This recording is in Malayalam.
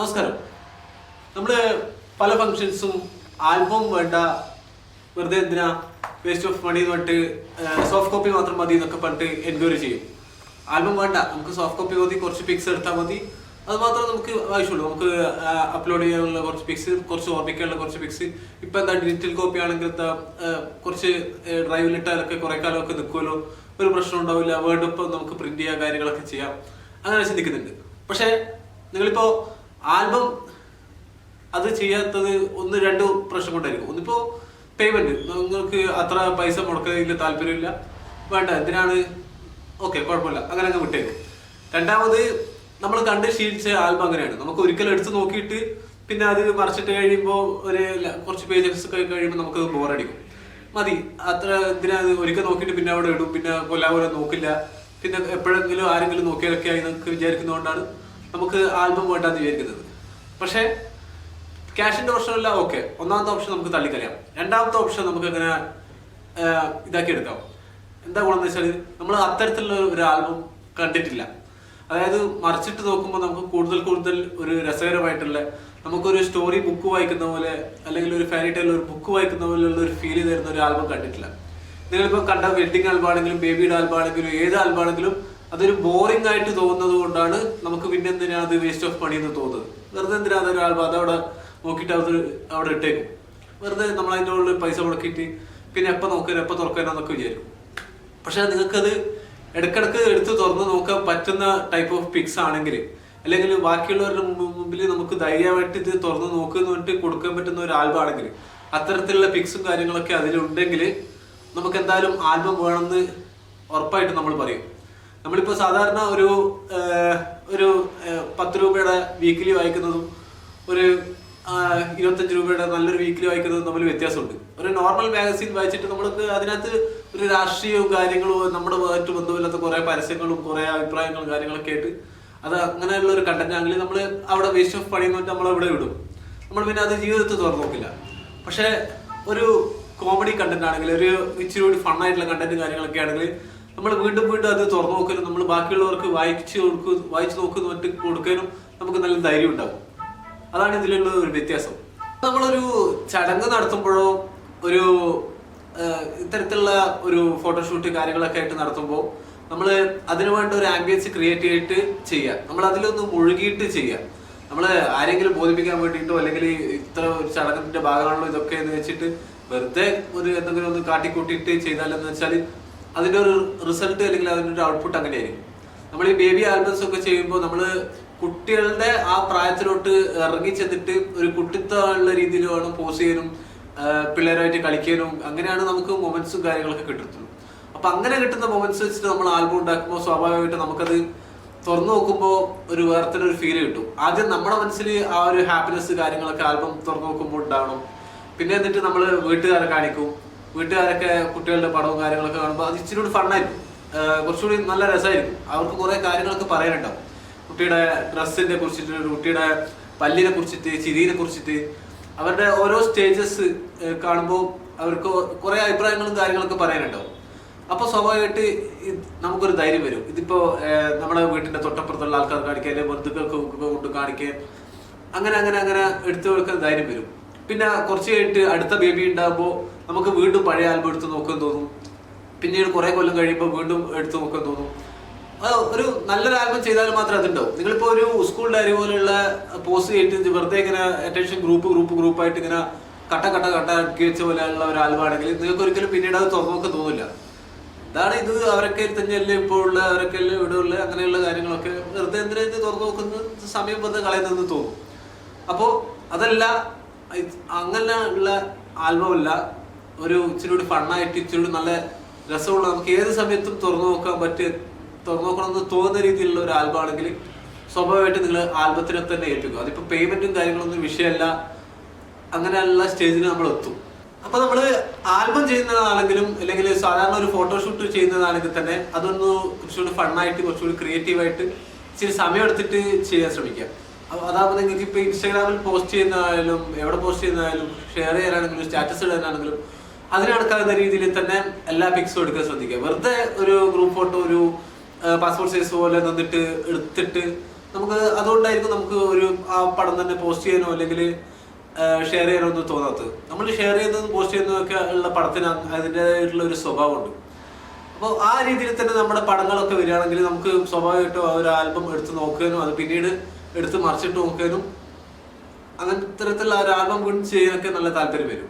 നമസ്കാരം. നമ്മൾ പല ഫങ്ഷൻസും ആൽബം വേണ്ട വെറുതെ എന്തിനാ വേസ്റ്റ് ഓഫ് മണി എന്ന് പറഞ്ഞിട്ട് സോഫ്റ്റ് കോപ്പി മാത്രം മതി എന്നൊക്കെ പറഞ്ഞിട്ട് എൻക്വയറി ചെയ്യും. ആൽബം വേണ്ട നമുക്ക് സോഫ്റ്റ് കോപ്പി മതി കുറച്ച് പിക്സ് എടുത്താൽ മതി. അത് മാത്രമേ നമുക്ക് ആവശ്യമുള്ളൂ. നമുക്ക് അപ്ലോഡ് ചെയ്യാനുള്ള കുറച്ച് പിക്സ് കുറച്ച് ഓർമ്മിക്കാനുള്ള കുറച്ച് പിക്സ് ഇപ്പം എന്താ ഡിജിറ്റൽ കോപ്പി ആണെങ്കിൽ എന്താ കുറച്ച് ഡ്രൈവിലിട്ടാലൊക്കെ കുറെ കാലമൊക്കെ നിൽക്കുമല്ലോ ഒരു പ്രശ്നം ഉണ്ടാവില്ല. വേർഡ് ഇപ്പം നമുക്ക് പ്രിന്റ് ചെയ്യാൻ കാര്യങ്ങളൊക്കെ ചെയ്യാം. അങ്ങനെ ചിന്തിക്കുന്നുണ്ട്. പക്ഷേ നിങ്ങളിപ്പോ ആൽബം അത് ചെയ്യാത്തത് ഒന്ന് രണ്ട് പ്രശ്നം കൊണ്ടായിരിക്കും. ഒന്നിപ്പോ പേയ്മെന്റ് നിങ്ങൾക്ക് അത്ര പൈസ മുടക്കുന്നതിൽ താല്പര്യമില്ല. വേണ്ട എന്തിനാണ്? ഓക്കെ കുഴപ്പമില്ല. അങ്ങനെ അങ്ങ് വിട്ടേക്കും. രണ്ടാമത് നമ്മൾ കണ്ട് ശീലിച്ച ആൽബം അങ്ങനെയാണ്. നമുക്ക് ഒരിക്കലും എടുത്ത് നോക്കിയിട്ട് പിന്നെ അത് മറിച്ചിട്ട് കഴിയുമ്പോൾ ഒരു കുറച്ച് പേജസ് ഒക്കെ കഴിയുമ്പോൾ നമുക്കത് ബോറടിക്കും മതി. അത്ര അത് ഒരിക്കൽ നോക്കിയിട്ട് പിന്നെ അവിടെ ഇടും. പിന്നെ കൊല്ലാപോലെ നോക്കില്ല. പിന്നെ എപ്പോഴെങ്കിലും ആരെങ്കിലും നോക്കിയാലൊക്കെ ആയി നമുക്ക് വിചാരിക്കുന്നതുകൊണ്ടാണ് നമുക്ക് ആൽബം വേണ്ടാന്ന് വിചാരിക്കുന്നത്. പക്ഷേ ക്യാഷിന്റെ ഓപ്ഷനല്ല ഓക്കെ ഒന്നാമത്തെ ഓപ്ഷൻ നമുക്ക് തള്ളിക്കളയാം. രണ്ടാമത്തെ ഓപ്ഷൻ നമുക്ക് അങ്ങനെ ഇതാക്കി എടുക്കാം എന്താ ഗുണം എന്ന് വെച്ചാൽ നമ്മൾ അത്തരത്തിലുള്ള ഒരു ആൽബം കണ്ടിട്ടില്ല. അതായത് മറിച്ചിട്ട് നോക്കുമ്പോൾ നമുക്ക് കൂടുതൽ കൂടുതൽ ഒരു രസകരമായിട്ടുള്ള നമുക്കൊരു സ്റ്റോറി ബുക്ക് വായിക്കുന്ന പോലെ അല്ലെങ്കിൽ ഒരു ഫാരി ടൈൽ ഒരു ബുക്ക് വായിക്കുന്ന പോലെയുള്ള ഒരു ഫീൽ തരുന്ന ഒരു ആൽബം കണ്ടിട്ടില്ല. നിങ്ങളിപ്പോൾ കണ്ട വെഡിങ് ആൽബം ആണെങ്കിലും ബേബിയുടെ ആൽബം ആണെങ്കിലും ഏത് ആൽബം ആണെങ്കിലും അതൊരു ബോറിംഗ് ആയിട്ട് തോന്നുന്നത് കൊണ്ടാണ് നമുക്ക് പിന്നെ എന്തിനാ അത് വേസ്റ്റ് ഓഫ് മണി എന്ന് തോന്നുന്നത്? വെറുതെ എന്തിനാ അതൊരു ആൽബം അവിടെ നോക്കിയിട്ട് അത് അവിടെ ഇട്ടേക്കും? വെറുതെ നമ്മൾ അതിന്റെ ഉള്ളിൽ പൈസ മുടക്കിയിട്ട് പിന്നെ എപ്പോൾ നോക്കാൻ എപ്പോൾ തുറക്കാനൊക്കെ വിചാരിക്കും. പക്ഷെ നിങ്ങൾക്കത് ഇടക്കിടക്ക് എടുത്ത് തുറന്ന് നോക്കാൻ പറ്റുന്ന ടൈപ്പ് ഓഫ് പിക്സ് ആണെങ്കിൽ അല്ലെങ്കിൽ ബാക്കിയുള്ളവരുടെ മുമ്പിൽ നമുക്ക് ധൈര്യമായിട്ട് ഇത് തുറന്ന് നോക്കുന്ന പറഞ്ഞിട്ട് കൊടുക്കാൻ പറ്റുന്ന ഒരു ആൽബം ആണെങ്കിൽ അത്തരത്തിലുള്ള പിക്സും കാര്യങ്ങളൊക്കെ അതിലുണ്ടെങ്കിൽ നമുക്ക് എന്തായാലും ആൽബം വേണമെന്ന് ഉറപ്പായിട്ട് നമ്മൾ പറയും. നമ്മളിപ്പോൾ സാധാരണ ഒരു ഒരു പത്ത് രൂപയുടെ വീക്കിലി വായിക്കുന്നതും ഒരു ഇരുപത്തഞ്ച് രൂപയുടെ നല്ലൊരു വീക്കിലി വായിക്കുന്നതും തമ്മിൽ വ്യത്യാസമുണ്ട്. ഒരു നോർമൽ മാഗസീൻ വായിച്ചിട്ട് നമ്മൾക്ക് അതിനകത്ത് ഒരു രാഷ്ട്രീയവും കാര്യങ്ങളും നമ്മുടെ ആയിട്ട് ബന്ധമില്ലാത്ത കുറെ പരസ്യങ്ങളും കുറെ അഭിപ്രായങ്ങളും കാര്യങ്ങളൊക്കെ ആയിട്ട് അത് അങ്ങനെയുള്ള ഒരു കണ്ടന്റ് ആണെങ്കിൽ നമ്മൾ അവിടെ വേസ്റ്റ് ഓഫ് പണി നമ്മൾ അവിടെ വിടും നമ്മൾ പിന്നെ അത് ജീവിതത്തിൽ തുറന്നു നോക്കില്ല. പക്ഷെ ഒരു കോമഡി കണ്ടന്റ് ആണെങ്കിൽ ഒരു ഇച്ചിരി കൂടി ഫണ്ണായിട്ടുള്ള കണ്ടന്റ് കാര്യങ്ങളൊക്കെ ആണെങ്കിൽ നമ്മൾ വീണ്ടും വീണ്ടും അത് തുറന്നു നോക്കാനും നമ്മൾ ബാക്കിയുള്ളവർക്ക് വായിച്ചു കൊടുക്കും വായിച്ചു നോക്കുന്ന മറ്റ് കൊടുക്കാനും നമുക്ക് നല്ല ധൈര്യം ഉണ്ടാകും. അതാണ് ഇതിലുള്ള ഒരു വ്യത്യാസം. നമ്മളൊരു ചടങ്ങ് നടത്തുമ്പോഴോ ഒരു ഇത്തരത്തിലുള്ള ഒരു ഫോട്ടോഷൂട്ട് കാര്യങ്ങളൊക്കെ ആയിട്ട് നടത്തുമ്പോൾ നമ്മൾ അതിനു വേണ്ട ഒരു ആംബിയൻസ് ക്രിയേറ്റ് ചെയ്തിട്ട് ചെയ്യുക നമ്മൾ അതിലൊന്ന് മുഴുകിയിട്ട് ചെയ്യുക നമ്മൾ ആരെങ്കിലും ബോധിപ്പിക്കാൻ വേണ്ടിയിട്ടോ അല്ലെങ്കിൽ ഇത്ര ഒരു ചടങ്ങിന്റെ ഭാഗമാണല്ലോ ഇതൊക്കെ എന്ന് വെച്ചിട്ട് വെറുതെ ഒരു എന്തെങ്കിലും ഒന്ന് കാട്ടിക്കൂട്ടിയിട്ട് ചെയ്താലെന്ന് വെച്ചാൽ അതിന്റെ ഒരു റിസൾട്ട് അല്ലെങ്കിൽ അതിന്റെ ഒരു ഔട്ട്പുട്ട് അങ്ങനെയായിരിക്കും. നമ്മൾ ഈ ബേബി ആൽബംസ് ഒക്കെ ചെയ്യുമ്പോൾ നമ്മൾ കുട്ടികളുടെ ആ പ്രായത്തിലോട്ട് ഇറങ്ങി ചെന്നിട്ട് ഒരു കുട്ടിത്തമുള്ള വേണം പോസ് ചെയ്യാനും പിള്ളേരായിട്ട് കളിക്കാനും അങ്ങനെയാണ് നമുക്ക് മൊമെന്റ്സും കാര്യങ്ങളൊക്കെ കിട്ടുന്നത് അപ്പൊ അങ്ങനെ കിട്ടുന്ന മൊമെന്റ്സ് വെച്ചിട്ട് നമ്മൾ ആൽബം ഉണ്ടാക്കുമ്പോൾ സ്വാഭാവികമായിട്ട് നമുക്കത് തുറന്നു നോക്കുമ്പോൾ ഒരു വേറെ ഒരു ഫീൽ കിട്ടും. ആദ്യം നമ്മുടെ മനസ്സിൽ ആ ഒരു ഹാപ്പിനെസ് കാര്യങ്ങളൊക്കെ ആൽബം തുറന്നു നോക്കുമ്പോൾ ഉണ്ടാവണം. പിന്നെ എന്നിട്ട് നമ്മൾ വീട്ടുകാരെ കാണിക്കും. വീട്ടുകാരൊക്കെ കുട്ടികളുടെ പടവും കാര്യങ്ങളൊക്കെ കാണുമ്പോൾ അത് ഇച്ചിരി കൂടി ഫണ്ണായിരിക്കും. കുറച്ചുകൂടി നല്ല രസമായിരിക്കും. അവർക്ക് കുറെ കാര്യങ്ങളൊക്കെ പറയാനുണ്ടാവും. കുട്ടിയുടെ ഡ്രസ്സിനെ കുറിച്ചിട്ട് കുട്ടിയുടെ പല്ലിനെ കുറിച്ചിട്ട് ചിരിയെ കുറിച്ചിട്ട് അവരുടെ ഓരോ സ്റ്റേജസ് കാണുമ്പോൾ അവർക്ക് കുറെ അഭിപ്രായങ്ങളും കാര്യങ്ങളൊക്കെ പറയാനുണ്ടാവും. അപ്പൊ സ്വാഭാവികമായിട്ട് നമുക്കൊരു ധൈര്യം വരും. ഇതിപ്പോ നമ്മുടെ വീട്ടിന്റെ തൊട്ടപ്പുറത്തുള്ള ആൾക്കാർ കാണിക്കാൻ അല്ലെങ്കിൽ ബന്ധുക്കൾക്ക് കൊണ്ട് കാണിക്കാൻ അങ്ങനെ അങ്ങനെ അങ്ങനെ എടുത്തു കൊടുക്കാൻ ധൈര്യം വരും. പിന്നെ കുറച്ച് കഴിഞ്ഞിട്ട് അടുത്ത ബേബി ഉണ്ടാകുമ്പോൾ നമുക്ക് വീണ്ടും പഴയ ആൽബം എടുത്ത് നോക്കാൻ തോന്നും. പിന്നീട് കുറെ കൊല്ലം കഴിയുമ്പോൾ വീണ്ടും എടുത്തു നോക്കാൻ തോന്നും. ഒരു നല്ലൊരു ആൽബം ചെയ്താൽ മാത്രമേ അതുണ്ടാവും. നിങ്ങളിപ്പോ ഒരു സ്കൂൾ ഡയറി പോലെയുള്ള പോസ്റ്റ് ചെയ്തിട്ട് വെറുതെ ഇങ്ങനെ അറ്റൻഷൻ ഗ്രൂപ്പ് ഗ്രൂപ്പ് ഗ്രൂപ്പായിട്ട് ഇങ്ങനെ കട്ട കട്ട കട്ട കേച്ച പോലെയുള്ള ഒരു ആൽബം ആണെങ്കിൽ നിങ്ങൾക്ക് ഒരിക്കലും പിന്നീട് അത് തുറന്നൊക്കെ തോന്നില്ല. ഇതാണ് ഇത് അവരൊക്കെ തന്നെയല്ലേ ഇപ്പോൾ ഉള്ള അവരൊക്കെ അല്ലേ ഇവിടെ ഉള്ള അങ്ങനെയുള്ള കാര്യങ്ങളൊക്കെ വെറുതെ എന്തിനാ തുറന്നു നോക്കുന്നത്? സമയം വെറുതെ കളയുന്നതെന്ന് തോന്നും. അപ്പോൾ അതല്ല അങ്ങനെ ഉള്ള ആൽബം അല്ല ഒരു ഇച്ചിരി കൂടി ഫണ്ണായിട്ട് ഇച്ചിരി കൂടി നല്ല രസമുള്ള നമുക്ക് ഏത് സമയത്തും തുറന്നു നോക്കാൻ പറ്റിയ തുറന്നു നോക്കണമെന്ന് തോന്നുന്ന രീതിയിലുള്ള ഒരു ആൽബം ആണെങ്കിൽ സ്വാഭാവികമായിട്ട് നിങ്ങൾ ആൽബത്തിനെ തന്നെ ഏൽപ്പിക്കും. അതിപ്പോൾ പേയ്മെന്റും കാര്യങ്ങളൊന്നും വിഷയമല്ല. അങ്ങനെയുള്ള സ്റ്റേജിൽ നമ്മൾ എത്തും. അപ്പൊ നമ്മൾ ആൽബം ചെയ്യുന്നതാണെങ്കിലും അല്ലെങ്കിൽ സാധാരണ ഒരു ഫോട്ടോഷൂട്ട് ചെയ്യുന്നതാണെങ്കിൽ തന്നെ അതൊന്ന് കുറച്ചുകൂടി ഫണ്ണായിട്ട് കുറച്ചുകൂടി ക്രിയേറ്റീവായിട്ട് ഇച്ചിരി സമയം എടുത്തിട്ട് ചെയ്യാൻ ശ്രമിക്കാം. അപ്പൊ അതാകുമ്പോൾ നിങ്ങൾക്ക് ഇപ്പൊ ഇൻസ്റ്റാഗ്രാമിൽ പോസ്റ്റ് ചെയ്യുന്നതായാലും എവിടെ പോസ്റ്റ് ചെയ്യുന്നതായാലും ഷെയർ ചെയ്യാനാണെങ്കിലും സ്റ്റാറ്റസ് ഇടാനാണെങ്കിലും അതിനടക്കാവുന്ന രീതിയിൽ തന്നെ എല്ലാ പിക്സും എടുക്കാൻ ശ്രദ്ധിക്കുക. വെറുതെ ഒരു ഗ്രൂപ്പ് ഫോട്ടോ ഒരു പാസ്പോർട്ട് സൈസ് പോലെ നിന്നിട്ട് എടുത്തിട്ട് നമുക്ക് അതുകൊണ്ടായിരിക്കും നമുക്ക് ഒരു ആ പടം തന്നെ പോസ്റ്റ് ചെയ്യാനോ അല്ലെങ്കിൽ ഷെയർ ചെയ്യാനോ ഒന്നും തോന്നാത്തത്. നമ്മൾ ഷെയർ ചെയ്യുന്നതും പോസ്റ്റ് ചെയ്യുന്നതും ഒക്കെ ഉള്ള പടത്തിന് അതിന്റെതായിട്ടുള്ള ഒരു സ്വഭാവമുണ്ട്. അപ്പോൾ ആ രീതിയിൽ തന്നെ നമ്മുടെ പടങ്ങളൊക്കെ വരികയാണെങ്കിൽ നമുക്ക് സ്വാഭാവികമായിട്ടും ആ ഒരു ആൽബം എടുത്ത് നോക്കാനും അത് പിന്നീട് എടുത്ത് മറിച്ചിട്ട് നോക്കാനും അങ്ങനെ ഇത്തരത്തിലുള്ള ഒരു ആൽബം വീണ്ടും ചെയ്യാനൊക്കെ നല്ല താല്പര്യം വരും.